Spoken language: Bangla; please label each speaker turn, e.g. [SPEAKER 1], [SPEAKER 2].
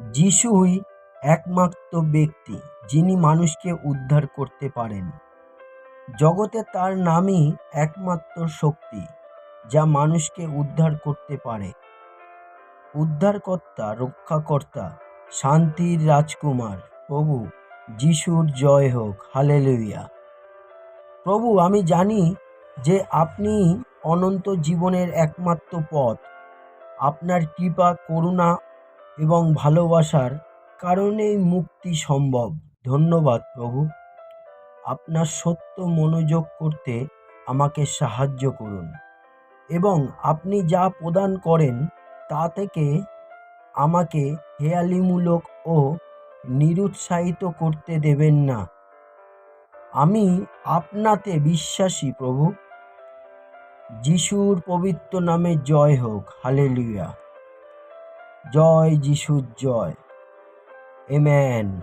[SPEAKER 1] যিশুই একমাত্র ব্যক্তি যিনি মানুষকে উদ্ধার করতে পারেন। জগতে তার নামই একমাত্র শক্তি যা মানুষকে উদ্ধার করতে পারে। উদ্ধারকর্তা, রক্ষাকর্তা, শান্তির রাজকুমার, প্রভু যিশুর জয় হোক, হালেলুয়া। প্রভু, আমি জানি যে আপনি অনন্ত জীবনের একমাত্র পথ। আপনার কৃপা, করুণা এবং ভালোবাসার কারণেই মুক্তি সম্ভব। ধন্যবাদ প্রভু। আপনার সত্য মনোযোগ করতে আমাকে সাহায্য করুন এবং আপনি যা প্রদান করেন তা থেকে আমাকে হেয়ালিমূলক ও নিরুৎসাহিত করতে দেবেন না। আমি আপনাতে বিশ্বাসী প্রভু। যিশুর পবিত্র নামে জয় হোক। হালেলুয়া। জয় যিশুর জয়। এমেন